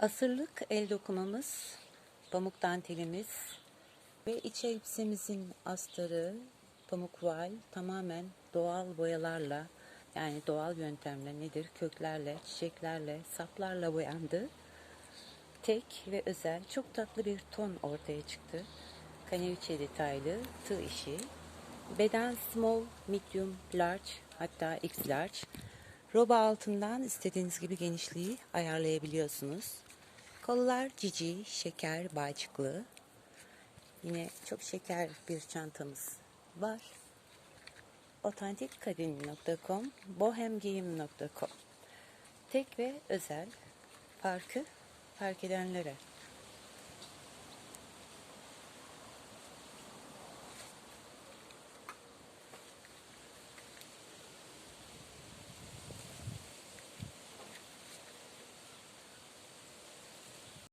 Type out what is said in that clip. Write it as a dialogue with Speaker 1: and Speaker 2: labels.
Speaker 1: Asırlık el dokumamız, pamuk dantelimiz ve iç elbisemizin astarı, pamuk voal tamamen doğal boyalarla yani doğal yöntemle nedir? Köklerle, çiçeklerle, saplarla boyandı. Tek ve özel çok tatlı bir ton ortaya çıktı. Kaneviçe detaylı tığ işi. Beden small, medium, large hatta x large. Roba altından istediğiniz gibi genişliği ayarlayabiliyorsunuz. Kollar cici, şeker, bağcıklı. Yine çok şeker bir çantamız var. Otantikkadin.com, bohemgiyim.com Tek ve özel farkı fark edenlere.